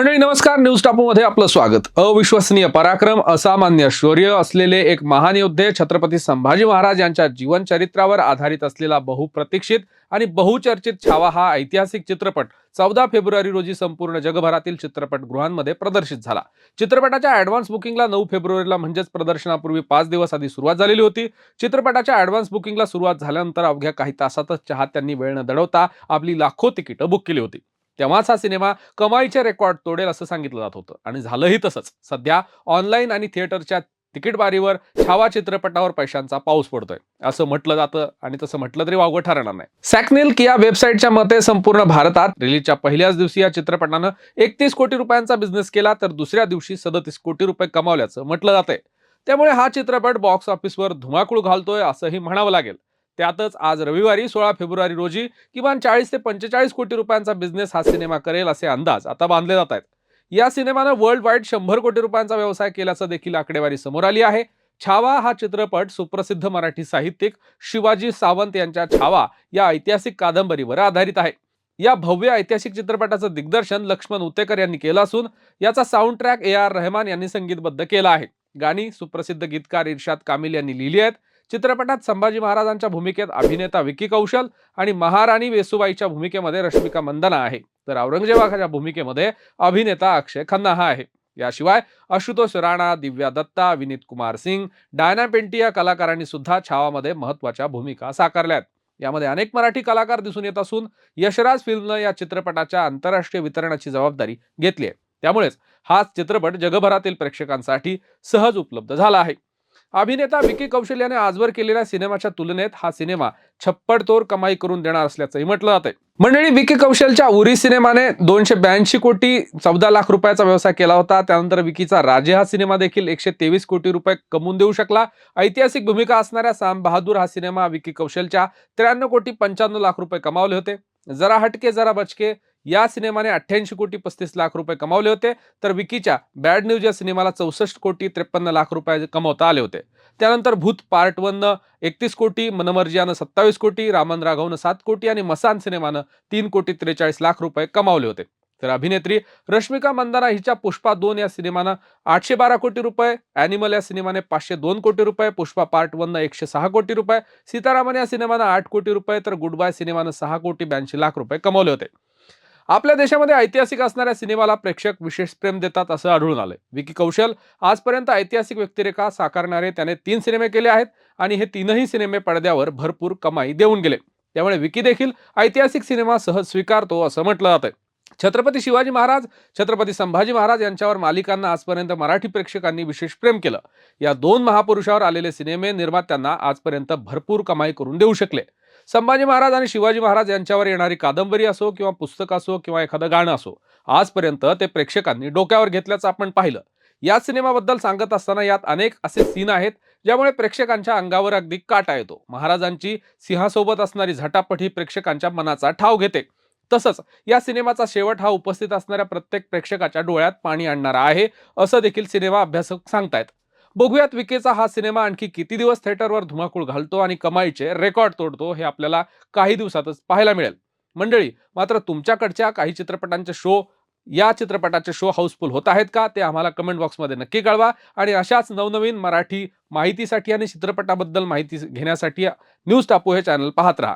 मंडळी नमस्कार. न्यूज टापूमध्ये आपलं स्वागत. अविश्वसनीय पराक्रम असामान्य शौर्य असलेले एक महान योद्धे छत्रपती संभाजी महाराज यांच्या जीवनचरित्रावर आधारित असलेला बहुप्रतीक्षित आणि बहुचर्चित छावा हा ऐतिहासिक चित्रपट चौदा फेब्रुवारी रोजी संपूर्ण जगभरातील चित्रपटगृहांमध्ये प्रदर्शित झाला. चित्रपटाच्या ऍडव्हान्स बुकिंगला नऊ फेब्रुवारीला म्हणजेच प्रदर्शनापूर्वी पाच दिवस आधी सुरुवात झालेली होती. चित्रपटाच्या ऍडव्हान्स बुकिंगला सुरुवात झाल्यानंतर अवघ्या काही तासातच चाहत्यांनी वेळ न दडवता आपली लाखो तिकीटं बुक केली होती. तेव्हाच हा सिनेमा कमाईचे रेकॉर्ड तोडेल असं सांगितलं जात होतं. आणि झालंही तसंच. सध्या ऑनलाईन आणि थिएटरच्या तिकीट बारीवर छावा चित्रपटावर पैशांचा पाऊस पडतोय. असं म्हटलं जातं आणि तसं म्हटलं तरी वावगं ठरणार नाही. सॅकनेल या वेबसाईटच्या मते संपूर्ण भारतात रिलीजच्या पहिल्याच दिवशी या चित्रपटानं एकतीस कोटी रुपयांचा बिझनेस केला तर दुसऱ्या दिवशी सदतीस कोटी रुपये कमावल्याचं म्हटलं जातंय. त्यामुळे हा चित्रपट बॉक्स ऑफिसवर धुमाकूळ घालतोय असंही म्हणावं लागेल. त्यातच आज रविवारी सोळा फेब्रुवारी रोजी किमान चाळीस ते पंचेचाळीस कोटी रुपयांचा बिझनेस हा सिनेमा करेल असे अंदाज आता बांधले जात आहेत. या सिनेमानं वर्ल्ड वाईड शंभर कोटी रुपयांचा व्यवसाय केल्याचं देखील आकडेवारी समोर आली आहे. छावा हा चित्रपट सुप्रसिद्ध मराठी साहित्यिक शिवाजी सावंत यांच्या छावा या ऐतिहासिक कादंबरीवर आधारित आहे. या भव्य ऐतिहासिक चित्रपटाचं दिग्दर्शन लक्ष्मण उतेकर यांनी केलं असून याचा sound track A R Rahman यांनी संगीतबद्ध केला आहे. गाणी सुप्रसिद्ध गीतकार इर्शाद कामिल यांनी लिहिली आहेत. चित्रपटात संभाजी महाराजांच्या भूमिकेत अभिनेता विकी कौशल आणि महाराणी वेसुबाईच्या भूमिकेमध्ये रश्मिका मंदना आहे. तर औरंगजेबाच्या भूमिकेमध्ये अभिनेता अक्षय खन्ना हा आहे. याशिवाय आशुतोष राणा दिव्या दत्ता विनीत कुमार सिंग डायना पेंटी या कलाकारांनी सुद्धा छावामध्ये महत्त्वाच्या भूमिका साकारल्या आहेत यामध्ये अनेक मराठी कलाकार दिसून येत असून यशराज फिल्मनं या चित्रपटाच्या आंतरराष्ट्रीय वितरणाची जबाबदारी घेतली आहे. त्यामुळेच हा चित्रपट जगभरातील प्रेक्षकांसाठी सहज उपलब्ध झाला आहे. अभिनेता विकी कौशल याने आजवर केलेल्या सिनेमाच्या तुलनेत हा सिनेमा छप्पड तोर कमाई करून देणार असल्याचंही म्हटलं जातंय. मंडळी विकी कौशलच्या उरी सिनेमाने दोनशे ब्याऐंशी कोटी चौदा लाख रुपयाचा व्यवसाय केला होता. त्यानंतर विकीचा राजे हा सिनेमा देखील एकशे तेवीस कोटी रुपये कमवून देऊ शकला. ऐतिहासिक भूमिका असणाऱ्या साम बहादूर हा सिनेमा विकी कौशलच्या त्र्याण्णव कोटी पंच्याण्णव लाख रुपये कमावले होते. जरा हटके जरा बचके या सिनेमाने अठ्ठ्याऐंशी कोटी पस्तीस लाख रुपये कमावले होते. तर विकीच्या बॅड न्यूज या सिनेमाला चौसष्ट कोटी त्रेपन्न लाख रुपये कमवता आले होते. त्यानंतर भूत पार्ट वननं एकतीस कोटी मनमर्जियानं सत्तावीस कोटी रामन राघवनं सात कोटी आणि मसान सिनेमानं तीन कोटी त्रेचाळीस लाख रुपये कमावले होते. तर अभिनेत्री रश्मिका मंदाना हिच्या पुष्पा दोन या सिनेमानं आठशे बारा कोटी रुपये ॲनिमल या सिनेमाने पाचशे दोन कोटी रुपये पुष्पा पार्ट वननं एकशे सहा कोटी रुपये सीतारामन या सिनेमानं आठ कोटी रुपये तर गुड बाय सिनेमानं सहा कोटी ब्याऐंशी लाख रुपये कमवले होते. आपल्या देशामध्ये ऐतिहासिक असणाऱ्या सिनेमाला प्रेक्षक विशेष प्रेम देतात असं आढळून आलंय. विकी कौशल आजपर्यंत ऐतिहासिक व्यक्तिरेखा साकारणारे त्याने तीन सिनेमे केले आहेत आणि हे तीनही सिनेमे पडद्यावर भरपूर कमाई देऊन गेले. त्यामुळे विकी देखील ऐतिहासिक सिनेमा सहज स्वीकारतो असं म्हटलं जातंय. छत्रपती शिवाजी महाराज छत्रपती संभाजी महाराज यांच्यावर मालिकांना आजपर्यंत मराठी प्रेक्षकांनी विशेष प्रेम केलं. या दोन महापुरुषावर आलेले सिनेमे निर्मात्यांना आजपर्यंत भरपूर कमाई करून देऊ शकले. संभाजी महाराज आणि शिवाजी महाराज यांच्यावर येणारी कादंबरी असो किंवा पुस्तक असो किंवा एखादं गाणं असो आजपर्यंत ते प्रेक्षकांनी डोक्यावर घेतल्याचं आपण पाहिलं. या सिनेमाबद्दल सांगत असताना यात अनेक असे सीन आहेत ज्यामुळे प्रेक्षकांच्या अंगावर अगदी काटा येतो. महाराजांची सिंहासोबत असणारी झटापट ही प्रेक्षकांच्या मनाचा ठाव घेते. तसंच या सिनेमाचा शेवट हा उपस्थित असणाऱ्या प्रत्येक प्रेक्षकाच्या डोळ्यात पाणी आणणारा आहे असं देखील सिनेमा अभ्यासक सांगतायत. बघूयात विकेचा हा सिनेमा आणखी किती दिवस थिएटरवर धुमाकूळ घालतो आणि कमाईचे रेकॉर्ड तोडतो हे आपल्याला काही दिवसातच पाहायला मिळेल. मंडळी मात्र तुमच्याकडच्या काही चित्रपटांचे शो या चित्रपटाचे शो हाऊसफुल होत आहेत का ते आम्हाला कमेंट बॉक्समध्ये नक्की कळवा आणि अशाच नवनवीन मराठी माहितीसाठी आणि चित्रपटाबद्दल माहिती घेण्यासाठी न्यूज टापू हे चॅनल पाहत राहा.